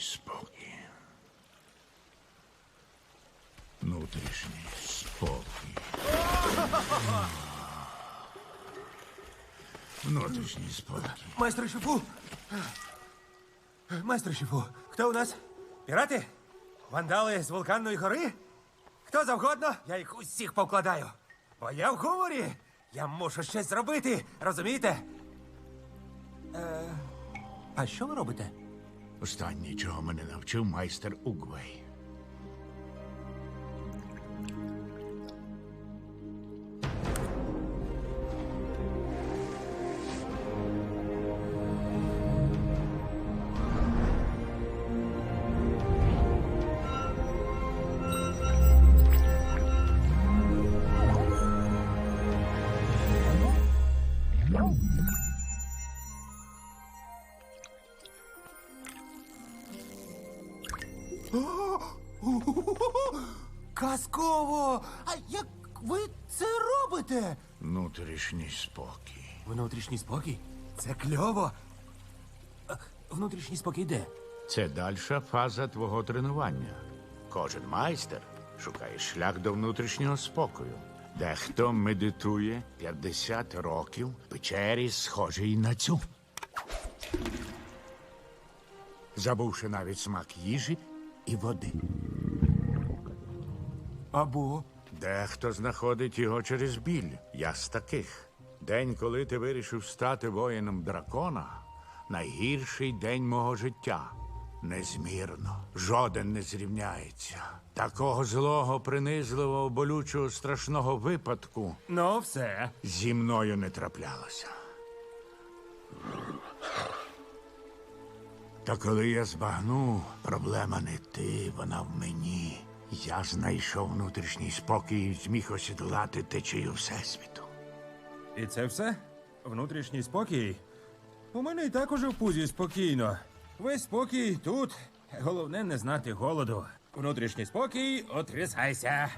спокій. Внутрішній спокій. Внутрішній спокій. Майстер шифу! Майстер шифу, хто у нас? Пірати? Вандали з вулканної гори? Хто завгодно, я їх усіх повкладаю. Бо я в гуморі. Я мушу щось зробити, розумієте? Е, а що ви робите? Останнє, чого мене навчив майстер Угвей. Казково! А як ви це робите? Внутрішній спокій. Внутрішній спокій? Це кльово. А, Внутрішній спокій де? Це дальша фаза твого тренування. Кожен майстер шукає шлях до внутрішнього спокою. Дехто медитує 50 років в печері, схожій на цю. Забувши навіть смак їжі і води. Або Дехто знаходить його через біль. Я з таких. День, коли ти вирішив стати воїном дракона, найгірший день мого життя. Незмірно, жоден не зрівняється. Такого злого, принизливого, болючого, страшного випадку ну все. зі мною не траплялося. Та коли я збагнув, проблема не ти, вона в мені. Я знайшов внутрішній спокій і зміг осідлати течію Всесвіту. І це все? Внутрішній спокій? У мене і так уже в пузі спокійно. Весь спокій тут. Головне не знати голоду. Внутрішній спокій, отрисайся.